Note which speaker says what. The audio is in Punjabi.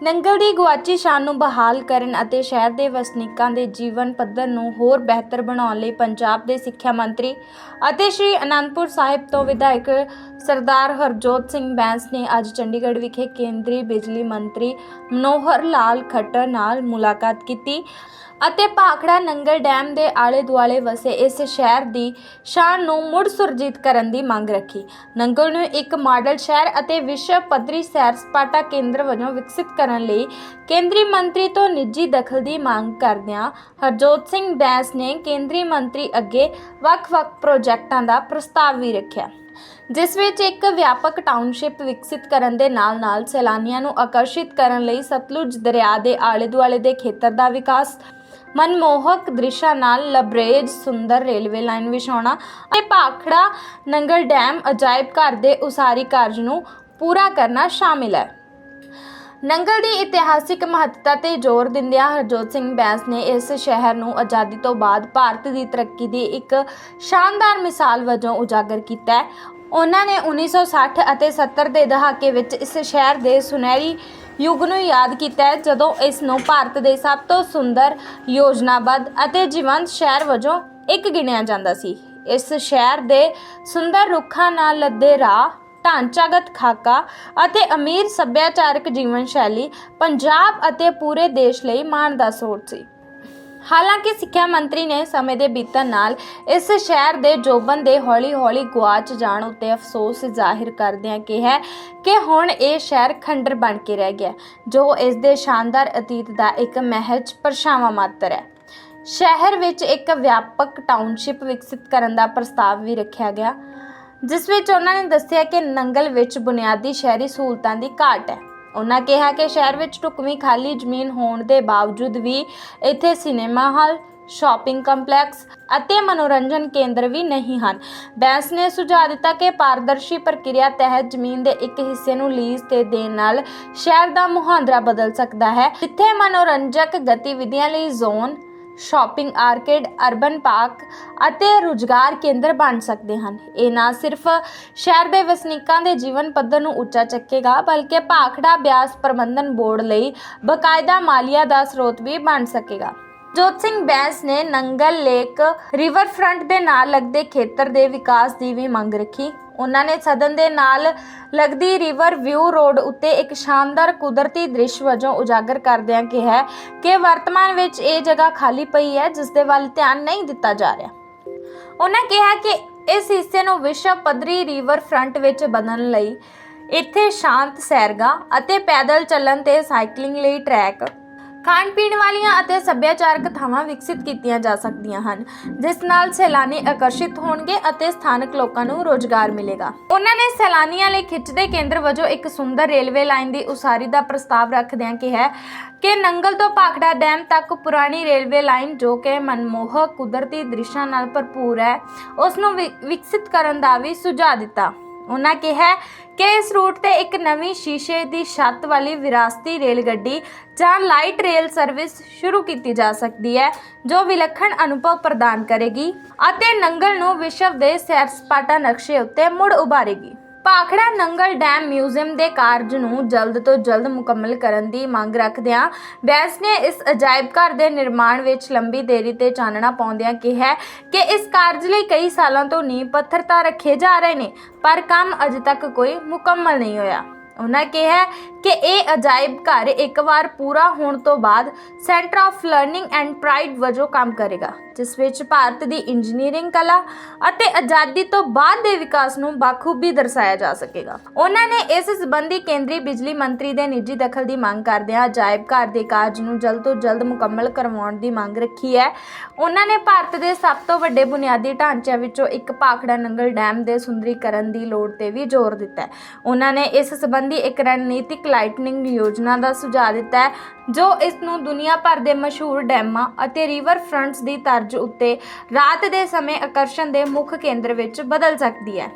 Speaker 1: ਨੰਗਲ ਦੀ ਗੁਆਚੀ ਸ਼ਾਨ ਨੂੰ ਬਹਾਲ ਕਰਨ ਅਤੇ ਸ਼ਹਿਰ ਦੇ ਵਸਨੀਕਾਂ ਦੇ ਜੀਵਨ ਪੱਧਰ ਨੂੰ ਹੋਰ ਬਿਹਤਰ ਬਣਾਉਣ ਲਈ ਪੰਜਾਬ ਦੇ ਸਿੱਖਿਆ ਮੰਤਰੀ ਅਤੇ ਸ਼੍ਰੀ ਅਨੰਦਪੁਰ ਸਾਹਿਬ ਤੋਂ ਵਿਧਾਇਕ ਸਰਦਾਰ ਹਰਜੋਤ ਸਿੰਘ ਬੈਂਸ ਨੇ ਅੱਜ ਚੰਡੀਗੜ੍ਹ ਵਿਖੇ ਕੇਂਦਰੀ ਬਿਜਲੀ ਮੰਤਰੀ ਮਨੋਹਰ ਲਾਲ ਖੱਟਰ ਨਾਲ ਮੁਲਾਕਾਤ ਕੀਤੀ ਅਤੇ ਭਾਖੜਾ ਨੰਗਲ ਡੈਮ ਦੇ ਆਲੇ ਦੁਆਲੇ ਵਸੇ ਇਸ ਸ਼ਹਿਰ ਦੀ ਸ਼ਾਨ ਨੂੰ ਮੁੜ ਸੁਰਜੀਤ ਕਰਨ ਦੀ ਮੰਗ ਰੱਖੀ। ਨੰਗਲ ਨੂੰ ਇੱਕ ਮਾਡਲ ਸ਼ਹਿਰ ਅਤੇ ਵਿਸ਼ਵ ਪੱਧਰੀ ਸੈਰ ਸਪਾਟਾ ਕੇਂਦਰ ਵਜੋਂ ਵਿਕਸਿਤ ਕਰਨ ਲਈ ਕੇਂਦਰੀ ਮੰਤਰੀ ਤੋਂ ਨਿੱਜੀ ਦਖਲ ਦੀ ਮੰਗ ਕਰਦਿਆਂ ਹਰਜੋਤ ਸਿੰਘ ਬੈਂਸ ਨੇ ਕੇਂਦਰੀ ਮੰਤਰੀ ਅੱਗੇ ਵੱਖ-ਵੱਖ ਪ੍ਰੋਜੈਕਟਾਂ ਦਾ ਪ੍ਰਸਤਾਵ ਵੀ ਰੱਖਿਆ, ਜਿਸ ਵਿੱਚ ਇੱਕ ਵਿਆਪਕ ਟਾਊਨਸ਼ਿਪ ਵਿਕਸਿਤ ਕਰਨ ਦੇ ਨਾਲ-ਨਾਲ ਸੈਲਾਨੀਆਂ ਨੂੰ ਆਕਰਸ਼ਿਤ ਕਰਨ ਲਈ ਸਤਲੁਜ ਦਰਿਆ ਦੇ ਆਲੇ-ਦੁਆਲੇ ਦੇ ਖੇਤਰ ਦਾ ਵਿਕਾਸ, ਮਨਮੋਹਕ ਦ੍ਰਿਸ਼ਾਂ ਨਾਲ ਲਬਰੇਜ ਸੁੰਦਰ ਰੇਲਵੇ ਲਾਈਨ ਵਿਛਾਉਣਾ ਅਤੇ ਭਾਖੜਾ ਨੰਗਲ ਡੈਮ ਅਜਾਇਬ ਘਰ ਦੇ ਉਸਾਰੀ ਕਾਰਜ ਨੂੰ ਪੂਰਾ ਕਰਨਾ ਸ਼ਾਮਿਲ ਹੈ। ਨੰਗਲ ਦੀ ਇਤਿਹਾਸਿਕ ਮਹੱਤਤਾ ਤੇ ਜ਼ੋਰ ਦਿੰਦਿਆਂ ਹਰਜੋਤ ਸਿੰਘ ਬੈਂਸ ਨੇ ਇਸ ਸ਼ਹਿਰ ਨੂੰ ਆਜ਼ਾਦੀ ਤੋਂ ਬਾਅਦ ਭਾਰਤ ਦੀ ਤਰੱਕੀ ਦੀ ਇੱਕ ਸ਼ਾਨਦਾਰ ਮਿਸਾਲ ਵਜੋਂ ਉਜਾਗਰ ਕੀਤਾ ਹੈ। ਉਹਨਾਂ ਨੇ 1960 ਅਤੇ 70 ਦੇ ਦਹਾਕੇ ਵਿੱਚ ਇਸ ਸ਼ਹਿਰ ਦੇ ਸੁਨਹਿਰੀ ਯੁੱਗ ਨੂੰ ਯਾਦ ਕੀਤਾ ਹੈ, ਜਦੋਂ ਇਸ ਨੂੰ ਭਾਰਤ ਦੇ ਸਭ ਤੋਂ ਸੁੰਦਰ, ਯੋਜਨਾਬੱਧ ਅਤੇ ਜੀਵੰਤ ਸ਼ਹਿਰ ਵਜੋਂ ਇੱਕ ਗਿਣਿਆ ਜਾਂਦਾ ਸੀ। ਇਸ ਸ਼ਹਿਰ ਦੇ ਸੁੰਦਰ ਰੁੱਖਾਂ ਨਾਲ ਲੱਦੇ ਰਾਹ ਢਾਂਚਾਗਤ ਖਾਕਾ ਅਤੇ ਅਮੀਰ ਸੱਭਿਆਚਾਰਕ ਜੀਵਨ ਸ਼ੈਲੀ ਪੰਜਾਬ ਅਤੇ ਪੂਰੇ ਦੇਸ਼ ਲਈ ਮਾਣ ਦਾ ਸਰੋਤ ਸੀ। ਹਾਲਾਂਕਿ ਸਿੱਖਿਆ ਮੰਤਰੀ ਨੇ ਸਮੇਂ ਦੇ ਬੀਤਣ ਨਾਲ ਇਸ ਸ਼ਹਿਰ ਦੇ ਜੋਬਨ ਦੇ ਹੌਲੀ-ਹੌਲੀ ਗੁਆਚ ਜਾਣ ਉੱਤੇ ਅਫਸੋਸ ਜ਼ਾਹਿਰ ਕਰਦਿਆਂ ਕਿਹਾ ਕਿ ਹੁਣ ਇਹ ਸ਼ਹਿਰ ਖੰਡਰ ਬਣ ਕੇ ਰਹਿ ਗਿਆ, ਜੋ ਇਸ ਦੇ ਸ਼ਾਨਦਾਰ ਅਤੀਤ ਦਾ ਇੱਕ ਮਹਿਜ ਪਰਛਾਵਾਂ ਮਾਤਰ ਹੈ। ਸ਼ਹਿਰ ਵਿੱਚ ਇੱਕ ਵਿਆਪਕ ਟਾਊਨਸ਼ਿਪ ਵਿਕਸਿਤ ਕਰਨ ਦਾ ਪ੍ਰਸਤਾਵ ਵੀ ਰੱਖਿਆ ਗਿਆ। ਜਿਸ ਵਿੱਚ ਉਹਨਾਂ ਨੇ ਦੱਸਿਆ ਕਿ ਨੰਗਲ ਵਿੱਚ ਬੁਨਿਆਦੀ ਸ਼ਹਿਰੀ ਸਹੂਲਤਾਂ ਦੀ ਘਾਟ ਹੈ। ਉਹਨਾਂ ਕਿਹਾ ਕਿ ਸ਼ਹਿਰ ਵਿੱਚ ਢੁਕਵੀਂ ਖਾਲੀ ਜ਼ਮੀਨ ਹੋਣ ਦੇ ਬਾਵਜੂਦ ਵੀ ਇੱਥੇ ਸਿਨੇਮਾ ਹਾਲ, ਸ਼ਾਪਿੰਗ ਕੰਪਲੈਕਸ ਅਤੇ ਮਨੋਰੰਜਨ ਕੇਂਦਰ ਵੀ ਨਹੀਂ ਹਨ। ਬੈਂਸ ਨੇ ਸੁਝਾਅ ਦਿੱਤਾ ਕਿ ਪਾਰਦਰਸ਼ੀ ਪ੍ਰਕਿਰਿਆ ਤਹਿਤ ਜ਼ਮੀਨ ਦੇ ਇੱਕ ਹਿੱਸੇ ਨੂੰ ਲੀਜ਼ ਤੇ ਦੇਣ ਨਾਲ ਸ਼ਹਿਰ ਦਾ ਮੁਹਾਂਦਰਾ ਬਦਲ ਸਕਦਾ ਹੈ। ਜਿੱਥੇ ਮਨੋਰੰਜਕ ਗਤੀਵਿਧੀਆਂ ਲਈ zone shopping arcade, urban park ਅਤੇ ਰੁਜ਼ਗਾਰ ਕੇਂਦਰ ਬਣ ਸਕਦੇ ਹਨ। ਇਹ ਨਾ ਸਿਰਫ ਸ਼ਹਿਰ ਦੇ ਵਸਨੀਕਾਂ ਦੇ ਜੀਵਨ ਪੱਧਰ ਨੂੰ ਉੱਚਾ ਚੱਕੇਗਾ, ਬਲਕਿ ਭਾਖੜਾ ਬਿਆਸ ਪ੍ਰਬੰਧਨ ਬੋਰਡ ਲਈ ਬਕਾਇਦਾ ਮਾਲੀਆ ਦਾ ਸਰੋਤ ਵੀ ਬਣ ਸਕੇਗਾ। ਜੋਤ ਸਿੰਘ ਬੈਂਸ ਨੇ ਨੰਗਲ ਲੇਕ ਰਿਵਰ ਫਰੰਟ ਦੇ ਨਾਲ ਲੱਗਦੇ ਖੇਤਰ ਦੇ ਵਿਕਾਸ ਦੀ ਵੀ ਮੰਗ ਰੱਖੀ। ਉਹਨਾਂ ਨੇ ਸਦਨ ਦੇ ਨਾਲ ਲੱਗਦੀ ਰਿਵਰ ਵਿਊ ਰੋਡ ਉੱਤੇ ਇੱਕ ਸ਼ਾਨਦਾਰ ਕੁਦਰਤੀ ਦ੍ਰਿਸ਼ ਵਜੋਂ ਉਜਾਗਰ ਕਰਦਿਆਂ ਕਿਹਾ ਕਿ ਵਰਤਮਾਨ ਵਿੱਚ ਇਹ ਜਗ੍ਹਾ ਖਾਲੀ ਪਈ ਹੈ, ਜਿਸ ਦੇ ਵੱਲ ਧਿਆਨ ਨਹੀਂ ਦਿੱਤਾ ਜਾ ਰਿਹਾ। ਉਹਨਾਂ ਕਿਹਾ ਕਿ ਇਸ ਹਿੱਸੇ ਨੂੰ ਵਿਸ਼ਵ ਪੱਧਰੀ ਰਿਵਰ ਫਰੰਟ ਵਿੱਚ ਬਦਲਣ ਲਈ ਇੱਥੇ ਸ਼ਾਂਤ ਸੈਰਗਾ ਅਤੇ ਪੈਦਲ ਚੱਲਣ ਤੇ ਸਾਈਕਲਿੰਗ ਲਈ ਟਰੈਕ ਖਾਣ ਪੀਣ ਵਾਲੀਆਂ ਅਤੇ ਸੱਭਿਆਚਾਰਕ ਥਾਵਾਂ ਵਿਕਸਿਤ ਕੀਤੀਆਂ ਜਾ ਸਕਦੀਆਂ ਹਨ, ਜਿਸ ਨਾਲ ਸੈਲਾਨੀ ਆਕਰਸ਼ਿਤ ਹੋਣਗੇ ਅਤੇ ਸਥਾਨਕ ਲੋਕਾਂ ਨੂੰ ਰੋਜ਼ਗਾਰ ਮਿਲੇਗਾ। ਉਹਨਾਂ ਨੇ ਸੈਲਾਨੀਆਂ ਲਈ ਖਿੱਚਦੇ ਕੇਂਦਰ ਵਜੋਂ ਇੱਕ ਸੁੰਦਰ ਰੇਲਵੇ ਲਾਈਨ ਦੀ ਉਸਾਰੀ ਦਾ ਪ੍ਰਸਤਾਵ ਰੱਖਦਿਆਂ ਕਿਹਾ ਕਿ ਨੰਗਲ ਤੋਂ ਭਾਖੜਾ ਡੈਮ ਤੱਕ ਪੁਰਾਣੀ ਰੇਲਵੇ ਲਾਈਨ ਜੋ ਕਿ ਮਨਮੋਹਕ ਕੁਦਰਤੀ ਦ੍ਰਿਸ਼ਾਂ ਨਾਲ ਭਰਪੂਰ ਹੈ ਉਸ ਨੂੰ ਵਿ- ਵਿਕਸਿਤ ਕਰਨ ਦਾ ਵੀ ਸੁਝਾਅ ਦਿੱਤਾ। ਉਹਨਾਂ ਕਿਹਾ ਕਿ ਇਸ ਰੂਟ ਤੇ ਇੱਕ ਨਵੀਂ ਸ਼ੀਸ਼ੇ ਦੀ ਛੱਤ ਵਾਲੀ ਵਿਰਾਸਤੀ ਰੇਲ ਗੱਡੀ ਜਾਂ ਲਾਈਟ ਰੇਲ ਸਰਵਿਸ ਸ਼ੁਰੂ ਕੀਤੀ ਜਾ ਸਕਦੀ ਹੈ, ਜੋ ਵਿਲੱਖਣ ਅਨੁਭਵ ਪ੍ਰਦਾਨ ਕਰੇਗੀ ਅਤੇ ਨੰਗਲ ਨੂੰ ਵਿਸ਼ਵ ਦੇ ਸੈਰ ਸਪਾਟਾ ਨਕਸ਼ੇ ਉੱਤੇ ਮੁੜ ਉਭਾਰੇਗੀ। ਭਾਖੜਾ ਨੰਗਲ ਡੈਮ ਮਿਊਜ਼ੀਅਮ ਦੇ ਕਾਰਜ ਨੂੰ ਜਲਦ ਤੋਂ ਜਲਦ ਮੁਕੰਮਲ ਕਰਨ ਦੀ ਮੰਗ ਰੱਖਦਿਆਂ ਬੈਂਸ ਨੇ ਇਸ ਅਜਾਇਬ ਘਰ ਦੇ ਨਿਰਮਾਣ ਵਿੱਚ ਲੰਬੀ ਦੇਰੀ ਤੇ ਚਾਨਣਾ ਪਾਉਂਦਿਆਂ ਕਿਹਾ ਕਿ ਇਸ ਕਾਰਜ ਲਈ ਕਈ ਸਾਲਾਂ ਤੋਂ ਨੀਂਹ ਪੱਥਰ ਤਾਂ ਰੱਖੇ ਜਾ ਰਹੇ ਨੇ, ਪਰ ਕੰਮ ਅਜੇ ਤੱਕ ਕੋਈ ਮੁਕੰਮਲ ਨਹੀਂ ਹੋਇਆ। ਉਹਨਾਂ ਕਿਹਾ ਕਿ ਇਹ ਅਜਾਇਬ ਘਰ ਇੱਕ ਵਾਰ ਪੂਰਾ ਹੋਣ ਤੋਂ ਬਾਅਦ centre of learning and pride ਵਜੋਂ ਕੰਮ ਕਰੇਗਾ, ਜਿਸ ਵਿੱਚ ਭਾਰਤ ਦੀ ਇੰਜੀਨੀਅਰਿੰਗ ਕਲਾ ਅਤੇ ਆਜ਼ਾਦੀ ਤੋਂ ਬਾਅਦ ਦੇ ਵਿਕਾਸ ਨੂੰ ਬਾਖੂਬੀ ਦਰਸਾਇਆ ਜਾ ਸਕੇਗਾ। ਉਹਨਾਂ ਨੇ ਇਸ ਸੰਬੰਧੀ ਕੇਂਦਰੀ ਬਿਜਲੀ ਮੰਤਰੀ ਦੇ ਨਿੱਜੀ ਦਖਲ ਦੀ ਮੰਗ ਕਰਦਿਆਂ ਅਜਾਇਬ ਘਰ ਦੇ ਕਾਰਜ ਨੂੰ ਜਲਦ ਤੋਂ ਜਲਦ ਮੁਕੰਮਲ ਕਰਵਾਉਣ ਦੀ ਮੰਗ ਰੱਖੀ ਹੈ। ਉਹਨਾਂ ਨੇ ਭਾਰਤ ਦੇ ਸਭ ਤੋਂ ਵੱਡੇ ਬੁਨਿਆਦੀ ਢਾਂਚਿਆਂ ਵਿੱਚੋਂ ਇੱਕ ਭਾਖੜਾ ਨੰਗਲ ਡੈਮ ਦੇ ਸੁੰਦਰੀਕਰਨ ਦੀ ਲੋੜ ਤੇ ਵੀ ਜ਼ੋਰ ਦਿੱਤਾ ਉਹਨਾਂ ਨੇ ਇਸ ਸੰਬੰਧੀ ਇੱਕ ਰਣਨੀਤਿਕ ਲਾਈਟਨਿੰਗ ਯੋਜਨਾ ਦਾ ਸੁਝਾਅ ਦਿੱਤਾ ਹੈ, ਜੋ ਇਸ ਨੂੰ ਦੁਨੀਆ ਭਰ ਦੇ ਮਸ਼ਹੂਰ ਡੈਮਾਂ ਅਤੇ ਰਿਵਰ ਫਰੰਟਸ ਦੀ ਤਰਜ਼ ਉੱਤੇ ਰਾਤ ਦੇ ਸਮੇਂ ਆਕਰਸ਼ਣ ਦੇ ਮੁੱਖ ਕੇਂਦਰ ਵਿੱਚ ਬਦਲ ਸਕਦੀ ਹੈ।